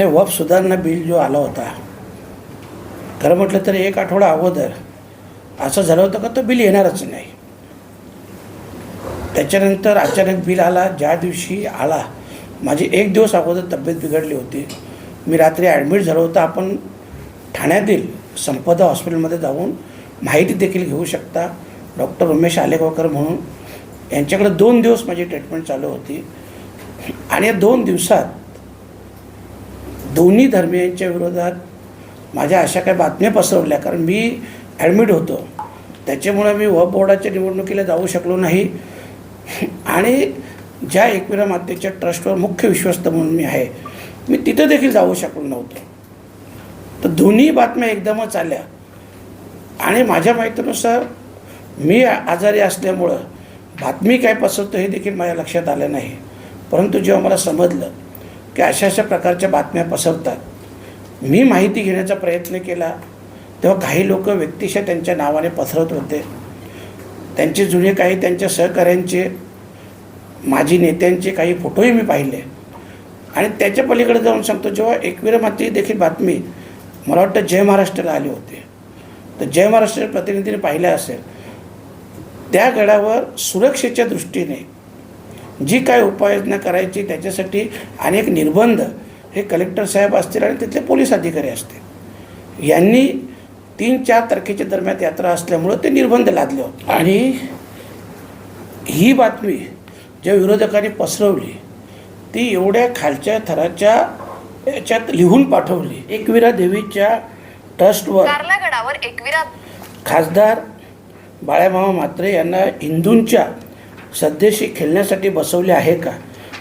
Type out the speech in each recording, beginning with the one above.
नाही वफ सुधारणा बिल जो आला होता. खरं म्हटलं तर एक आठवडा अगोदर असं झालं होतं का तो बिल येणारच नाही. त्याच्यानंतर अचानक बिल आला ज्या दिवशी आला माझी एक दिवस अगोदर तब्येत बिघडली होती. मी रात्री ॲडमिट झालो होतं आपण ठाण्यातील संपदा हॉस्पिटलमध्ये जाऊन माहिती देखील घेऊ शकता. डॉक्टर उमेश आलेगावकर म्हणून यांच्याकडे दोन दिवस माझी ट्रीटमेंट चालू होती. आणि या दोन दिवसात दोन्ही धर्मियांच्या विरोधात माझ्या अशा काही बातम्या पसरवल्या. कारण मी ॲडमिट होतो. त्याच्यामुळे मी वफ बोर्डाच्या निवडणुकीला जाऊ शकलो नाही. आणि ज्या एकविरा मातेच्या ट्रस्टवर मुख्य विश्वस्त म्हणून मी आहे मी तिथं देखील जाऊ शकलो नव्हतो. तर दोन्ही बातम्या एकदमच आल्या. आणि माझ्या माहितीनुसार मी आजारी असल्यामुळं बातमी काय पसरतो हे देखील माझ्या लक्षात आलं नाही. परंतु जेव्हा मला समजलं की अशा अशा प्रकारच्या बातम्या पसरतात. मी माहिती घेण्याचा प्रयत्न केला तेव्हा काही लोक व्यक्तिशः त्यांच्या नावाने पसरत होते. त्यांचे जुने काही त्यांच्या सहकाऱ्यांचे माजी नेत्यांचे काही फोटोही मी पाहिले. आणि त्याच्या पलीकडे जाऊन सांगतो जेव्हा एकविरमाती देखील बातमी मला वाटतं जय महाराष्ट्राला आली होती. तर जय महाराष्ट्र प्रतिनिधीने पाहिलं असेल त्या गडावर सुरक्षेच्या दृष्टीने जी काय उपाययोजना करायची त्याच्यासाठी अनेक निर्बंध हे कलेक्टर साहेब असतील आणि तिथले पोलीस अधिकारी असतील. यांनी तीन चार तारखेच्या दरम्यान यात्रा असल्यामुळं ते निर्बंध लादले होते. आणि ही बातमी ज्या विरोधकांनी पसरवली ती एवढ्या खालच्या थराच्या याच्यात लिहून पाठवली. एकविरा देवीच्या ट्रस्टवर एकविरा खासदार बाळामामा म्हात्रे यांना हिंदूंच्या सध्याशी खेळण्यासाठी बसवले आहे का?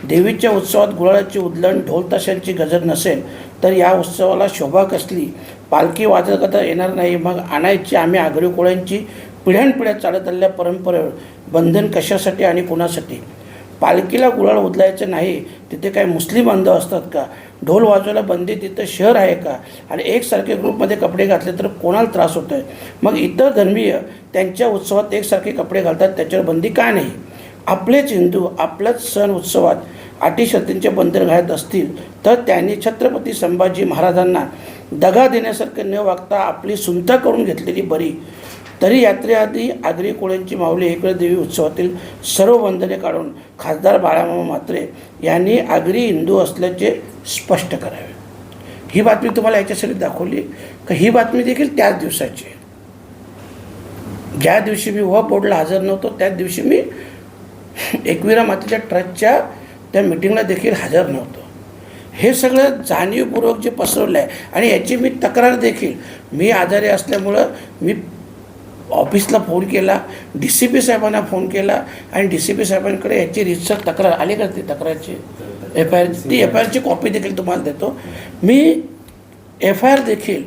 देवीच्या उत्सवात गुळाची उदलण ढोलताशांची गजर नसेल तर या उत्सवाला शोभा कसली? पालखी वाजवता येणार नाही मग आणायची आम्ही आगरी कोळ्यांची पिढ्यानपिढ्या चालत आलेल्या परंपरेवर बंधन कशासाठी आणि कुणासाठी? पालखीला गुलाल उदलायचं नाही तिथे काय मुस्लिम बांधव असतात का? ढोल वाजवायला बंदी तिथं शहर आहे का? आणि एकसारखे ग्रुपमध्ये कपडे घातले तर कोणाला त्रास होतो आहे मग इतर धर्मीय त्यांच्या उत्सवात एकसारखे कपडे घालतात त्याच्यावर बंदी का नाही? आपलेच हिंदू आपल्याच सण उत्सवात अटीशर्तींचे बंदर घालत असतील तर त्यांनी छत्रपती संभाजी महाराजांना दगा देण्यासारखं न वागता आपली सुनता करून घेतलेली बरी. तरी यात्रेआधी आगरी कोळ्यांची माऊली एकविरा देवी उत्सवातील सर्व बंधने काढून खासदार बाळामामा म्हात्रे यांनी आगरी हिंदू असल्याचे स्पष्ट करावे. ही बातमी तुम्हाला याच्यासाठी दाखवली का? ही बातमी देखील त्याच दिवसाची ज्या दिवशी मी व बोर्डला हजर नव्हतो त्याच दिवशी मी एकविरा मातेच्या ट्रस्टच्या त्या मिटिंगला देखील हजर नव्हतो. हे सगळं जाणीवपूर्वक जे पसरवलं आहे आणि याची मी तक्रार देखील मी आजारी असल्यामुळं मी ऑफिसला फोन केला डी सी पी साहेबांना फोन केला आणि डी सी पी साहेबांकडे याची रितसर तक्रार आली का ती तक्रारची? एफ आय आर ती एफ आय आरची कॉपी देखील तुम्हाला देतो. मी एफ आय आर देखील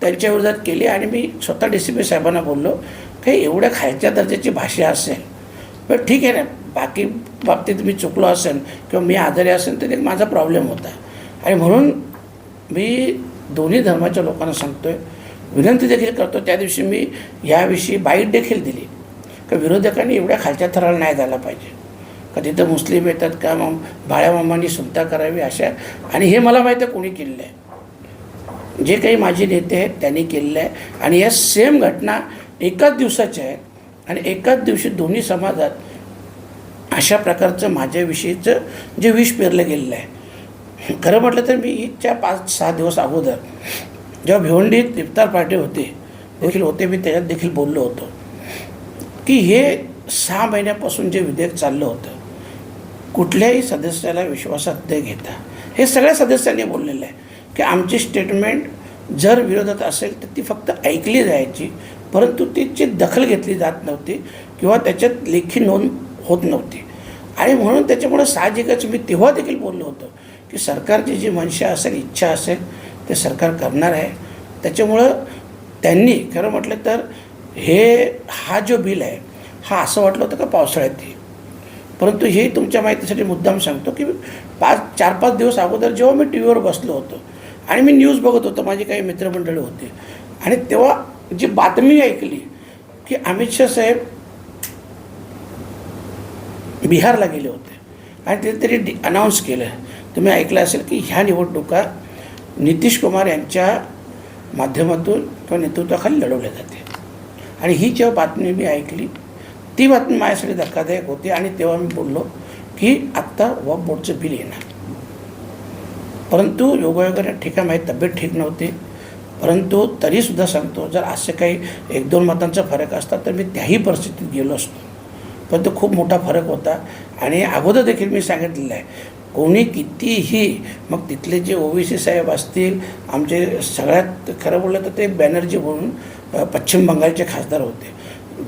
त्यांच्या विरोधात केली आणि मी स्वतः डी सी पी साहेबांना बोललो काही एवढ्या खायच्या दर्जाची भाषा असेल पण ठीक आहे ना. बाकी बाबतीत मी चुकलो असेल किंवा मी आजारी असेल तर एक माझा प्रॉब्लेम होता. आणि म्हणून मी दोन्ही धर्माच्या लोकांना सांगतो आहे विनंती देखील करतो त्या दिवशी मी याविषयी बाईट देखील दिली. का विरोधकांनी एवढ्या खालच्या थराला नाही झाला पाहिजे. का तिथं मुस्लिम येतात का मग बाळ्यामामांनी सुद्धा करावी अशा. आणि हे मला माहीत आहे कोणी केलेलं आहे. जे काही माझे नेते आहेत त्यांनी केलेलं आहे. आणि या सेम घटना एकाच दिवसाच्या आहेत. आणि एकाच दिवशी दोन्ही समाजात अशा प्रकारचं माझ्याविषयीचं जे विष पेरलं गेलेलं आहे. खरं म्हटलं तर मी ईदच्या पाच सहा दिवस अगोदर जेव्हा भिवंडीत इफ्तार पार्टी होते देखील होते मी त्याच्यात देखील बोललो होतो. की हे सहा महिन्यापासून जे विधेयक चाललं होतं कुठल्याही सदस्याला विश्वासात न घेता हे सगळ्या सदस्यांनी बोललेलं आहे. की आमची स्टेटमेंट जर विरोधात असेल तर ती फक्त ऐकली जायची परंतु तिची दखल घेतली जात नव्हती किंवा त्याच्यात लेखी नोंद होत नव्हती. आणि म्हणून त्याच्यामुळं साहजिकच मी तेव्हा देखील बोललो होतो की सरकारची जी मनशा असेल इच्छा असेल ते सरकार करणार आहे. त्याच्यामुळं त्यांनी खरं म्हटलं तर हे हा जो बिल आहे हा असं वाटलं होतं का पावसाळ्यात येईल. परंतु हे तुमच्या माहितीसाठी मुद्दाम सांगतो की पाच चार पाच दिवस अगोदर जेव्हा मी टी व्हीवर बसलो होतो आणि मी न्यूज बघत होतो माझी काही मित्रमंडळी होती. आणि तेव्हा जी बातमी ऐकली की अमित शाह साहेब बिहारला गेले होते. आणि ते तरी डि अनाऊन्स केलं. तुम्ही ऐकलं असेल की ह्या निवडणुका नितीश कुमार यांच्या माध्यमातून किंवा नेतृत्वाखाली लढवल्या जाते. आणि ही जेव्हा बातमी मी ऐकली ती बातमी माझ्यासाठी धक्कादायक होती आणि तेव्हा मी बोललो की आत्ता वॉक बोर्डचं बिल येणार. परंतु योगायोगाने ठीक आहे माझी तब्येत ठीक नव्हती. परंतु तरीसुद्धा सांगतो जर असे काही एक दोन मतांचा फरक असता तर मी त्याही परिस्थितीत गेलो असतो. परंतु खूप मोठा फरक होता आणि अगोदर देखील मी सांगितलेलं आहे कोणी कितीही मग तिथले जे ओबीसी साहेब असतील आमचे सगळ्यात खरं बोललं तर ते बॅनर्जी म्हणून पश्चिम बंगालचे खासदार होते.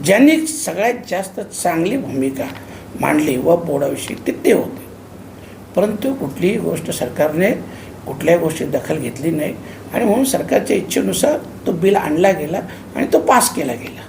ज्यांनी सगळ्यात जास्त चांगली भूमिका मांडली व बोर्डाविषयी ते ते होते. परंतु कुठलीही गोष्ट सरकारने कुठल्याही गोष्टी दखल घेतली नाही. आणि म्हणून सरकारच्या इच्छेनुसार तो बिल आणला गेला आणि तो पास केला गेला.